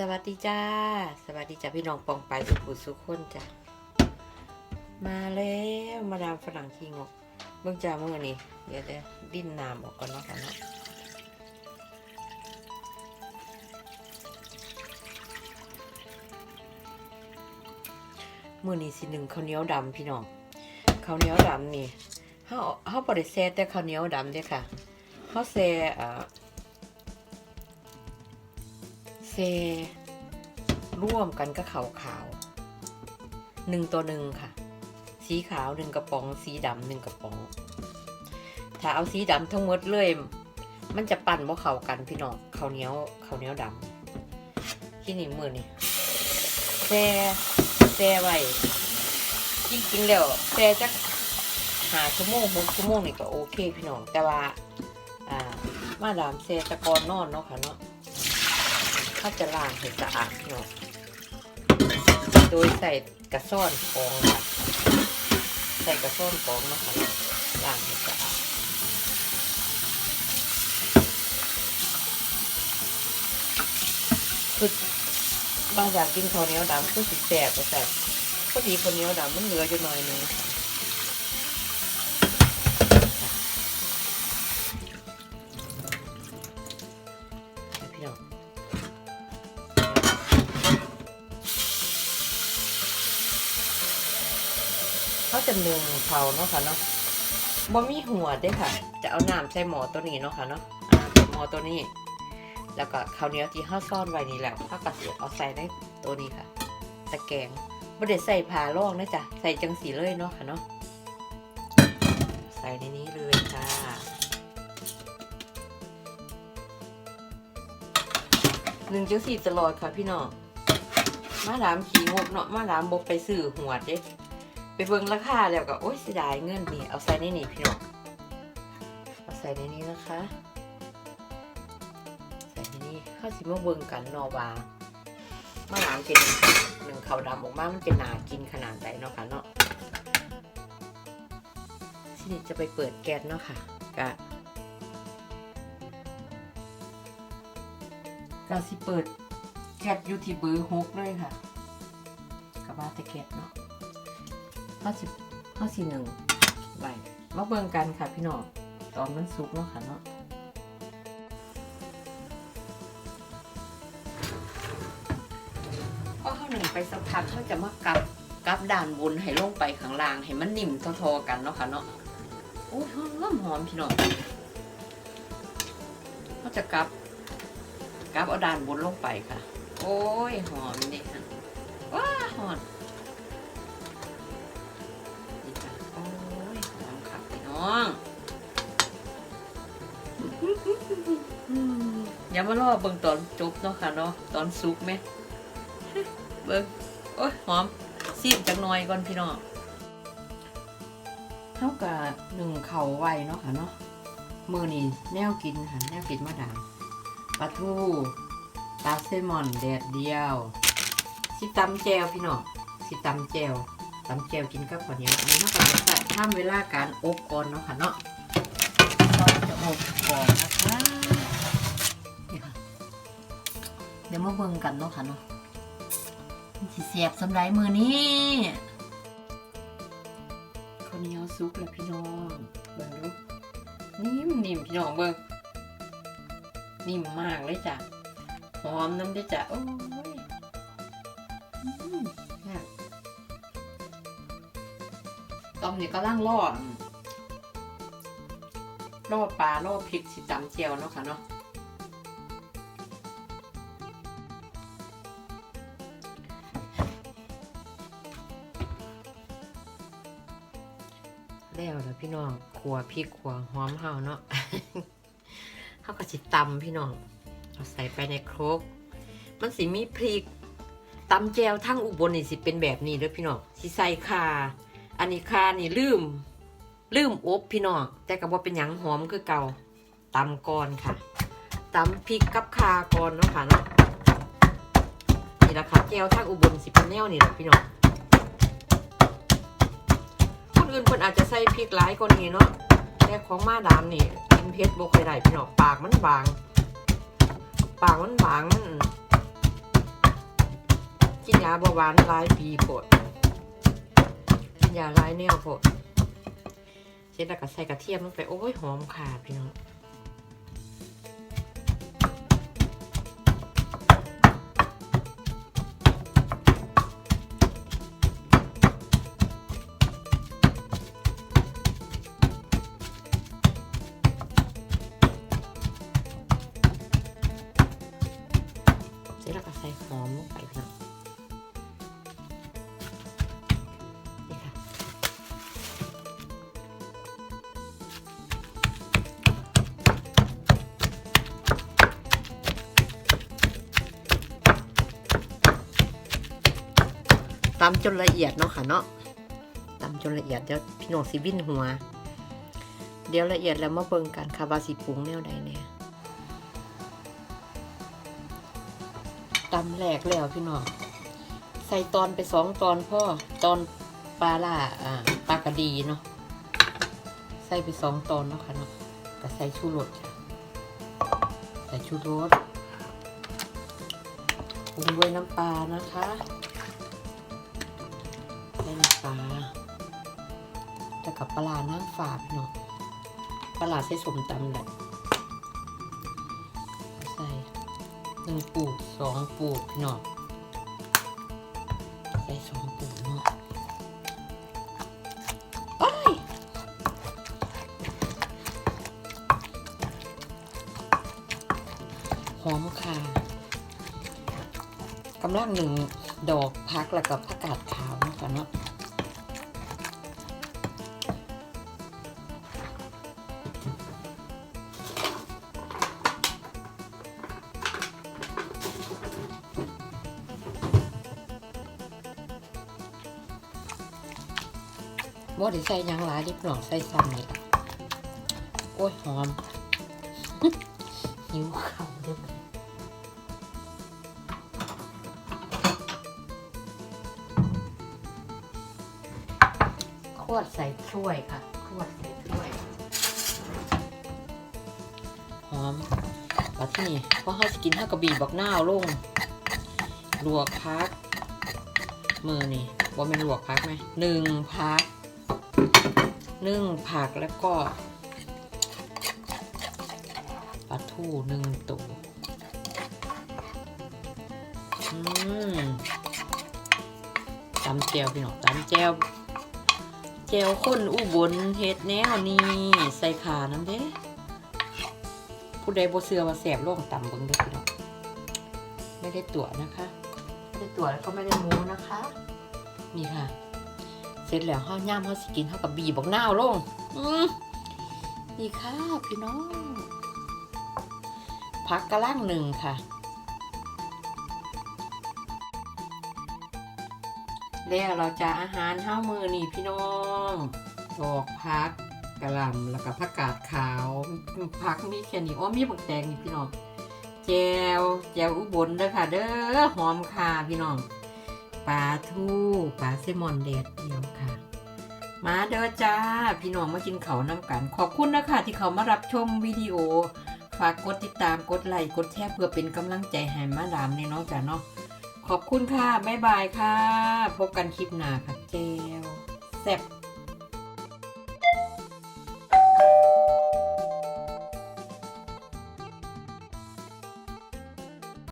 สวัสดีจ้า สวัสดีจ้าพี่น้องปองไปสุขุสุขคนจ้ะมาแล้วมาดามฝรั่งขี้งกเบิ่งจ้ามื่อนี้เดี๋ยวจะดิ้นน้ำออกก่อนเนาะค่ะเนาะมื่อนี้สิหนึ่งข้าวเหนียวดำพี่น้องข้าวเหนียวดำนี่เฮาเฮาบ่ได้แซ่แต่ข้าวเหนียวดำเด้ค่ะเฮาแซ่อ่า เซ ร่วมกันก็ขาวขาวหนึ่งตัวหนึ่งค่ะ สีขาวหนึ่งกระป๋อง สีดำหนึ่งกระป๋อง ถ้าเอาสีดำทั้งหมดเลย มันจะปั่นว่าเข้ากันพี่น้องข้าวเหนียวข้าวเหนียวดำที่นี่มือนี่แซ่แซ่ไว้จริงๆแล้วแซ่จักหาชั่วโมงหกชั่วโมงนี่ก็โอเคพี่น้องแต่ว่า อ่า มาดามแซ่ตะกอนนอนเนาะค่ะเนาะ เขาจะล้างให้สะอาดเนาะโดยใส่กระซ่อนกองค่ะใส่กระซ่อนกองนะคะล้างให้สะอาดคือบานอยากกินข้าวเหนียวดำก็สิแสบก็แต่พอดีข้าวเหนียวดำมันเหลืออยู่หน่อยนึงค่ะ เขาจะนึ่งเผาเนาะค่ะเนาะบ่มีหัวด้ค่ะ จะเอาน้ำใส่หม้อตัวนี้เนาะค่ะเนาะใส่หม้อตัวนี้ แล้วก็ข้าวเหนียวที่เขาซ่อนไว้นี่แหละเขาวก็สิเอาใส่ในตัวนี้ค่ะ ตะแกรงบ่ได้ใส่ผ่าลอกนะจ๊ะใส่จังสีเลยเนาะค่ะเนาะใส่ในนี้เลยค่ะหนึ่งจังสีตลอดค่ะพี่น้องมาดามขี่งบเนาะมาดามบกไปซื้อหัวดเด้ ไปเบิ่งราคาแล้วก็โอ๊ยเสียดายเงินนี่เอาใส่ในนี่พี่น้องเอาใส่ในนี้นะคะ ใส่ในนี้ข้าวสิมาเบิ่งกันนอวามาหลามเป็นหนึ่งขาวดำออกมามันจะหนากินขนาดไหนเนาะค่ะเนาะทีนี้จะไปเปิดแก๊สเนาะค่ะกะกะสิเปิดแก๊สอยู่ที่เบอร์หกเลยค่ะกับว่าแต่แก๊สเนาะ ข้อสิบข้อสี่หนึ่งใบมาเบิ่งกันค่ะพี่น้องตอนมันสุกเนาะค่ะเนาะพอข้าวหนึ่งไปสักพักเขาจะมากับกับด่านบนให้ลงไปข้างล่างให้มันนิ่มทอๆกันเนาะค่ะเนาะโอ้ยหอมหอมพี่น้องเขาจะกับกับเอาด่านบนลงไปค่ะ โอ้ยหอมนี่ค่ะว้าหอม น้องอย่ามารอเบิ่งตอนจบเนาะค่ะเนาะตอนสุกไหมเบิ่งโอ้ยหอมซีบจักหน่อยก่อนพี่น้องเท่ากับหนึ่งเข่าไวเนาะค่ะเนาะมือนี่แนวกินค่ะแนวกินมะดามปลาทูปลาเซลมอนแดดเดียว สิตำแจวพี่น้องสิตำแจว ตำแจวกินกับข้าวเหนียวอันนี้นะค่ะจะทำเวลาการอบก่อนเนาะค่ะเนาะเราจะอบก่อนนะคะนี่ค่ะเดี๋ยวมาเบิ่งกันเนาะค่ะเนาะสิเสียบสำหรับมือนี้ข้าวเหนียวซุปแล้วพี่น้องเบิ่งดูนิ่มนิ่มพี่น้องเบิ่งนิ่มมากเลยจ้ะหอมน้ำด้วยจ้ะโอ้ย ตอนนี้ก็ล่างล่อล่อปลาล่อพริกสิจำเจียวเนาะค่ะเนาะแล้วแล้วพี่น้องขัวพริกขัวหอมเฮาเนาะเฮาก็สิตำพี่น้องเอาใส่ไปในครก มันสิมีพริกตำแจวทั้งอุบลนี่สิเป็นแบบนี้เด้อพี่น้องสิใส่ข่า อันนี้คานี่ลืม ลืมอบพี่น้องแต่ก็บ่เป็นหยังหอมคือเก่าตำก่อนค่ะตำพริกกับคาก่อนเนาะค่ะเนาะนี่ละค่ะแก้วทางอุบลสิเป็นแนวนี่แหละพี่น้องคนอื่นคนอาจจะใส่พริกหลายกว่านี้เนาะแต่ของมาดามนี่กินเผ็ดบ่ค่อยได้พี่น้องปากมันบาง ปากมันบางมันกินยาเบาหวานหลายปีโพด ยาหลายแนวโพดเสร็จแล้วก็ใส่กระเทียมลงไปโอ้ยหอมค่ะพี่น้อง ตำจนละเอียดเนาะค่ะเนาะตำจนละเอียดเดี๋ยวพี่น้องสิวิ่นหัว เดี๋ยวละเอียดแล้วมาเบิ่งกันค่ะว่าสิปรุงแนวใดแน่ตำแหลกแล้วพี่น้องใส่ตอนไปสองตอนพ่อตอนปลาล่าอ่าปลากระดีเนาะใส่ไปสองตอนเนาะค่ะเนาะก็ใส่ชูรสใส่ชูรสปรุงด้วยน้ำปลานะคะ ใส่น้ำปลาแต่กับปลาร้าน้ำฝาดเนาะปลาใส่สมตำแหละใส่หนึ่งปูดสองปูดพี่น้องใส่สองปูดเนาะโอ้ยหอมค่ะกำลังหนึ่งดอกพักแล้วก็ผักกาดขาว เนาะคะเนาะบ่ได้ใส่ยังหลายดิบหน่อยใส่ซ้ำนี่ล่ะโอ้ย หอม หิวข้าวเด้อ วดใส่ถ้วยค่ะขวดใส่ถ้วย หอมปัดที่นี่พราเขาจะกินเท่ากับบีบอกหน้าลงลวกพัก มือนี่ว่าเป็นลวกพักไหมหนึ่งพักนึ่งผักแล้วก็ปลาทูหนึ่งตัวอืมตำแจวพี่น้องตำแจว แจวข้นอุบลเฮ็ดแนวนี้ใส่ขาน้ำเด้ผู้ใดบ่เสือว่าแสบโรคต่ำเบิ่งเด้อพี่น้องไม่ได้ตรวจนะคะไม่ได้ตรวจแล้วก็ไม่ได้โม้นะคะ นี่ค่ะ เสร็จแล้วห้าวย่ามห้าวสิกินห้าวกับบีบอกหน้าวลงอืมนี่ค่ะพี่น้องพักกระล่างหนึ่งค่ะ แล้วเราจะอาหารห้ามือนี่พี่น้องดอกพักกระลำแล้วก็ผักกาดขาวพักมีแค่นี้อ๋อมีบักแตงนี่พี่น้องแจวแจวอุบลเด้อค่ะ เด้อหอมค่ะพี่น้องปลาทูปลาเซลมอนเดดเดียวค่ะ มาเด้อจ้า พี่น้องมากินเขาน้ำกัน ขอบคุณนะคะที่เขามารับชมวิดีโอ ฝากกดติดตามกดไลค์กดแชร์เพื่อเป็นกำลังใจให้มาดามในน้องจ้าเนาะ ขอบคุณค่ะ บ๊ายบายค่ะ พบกันคลิปหน้าค่ะเจลแซ่บ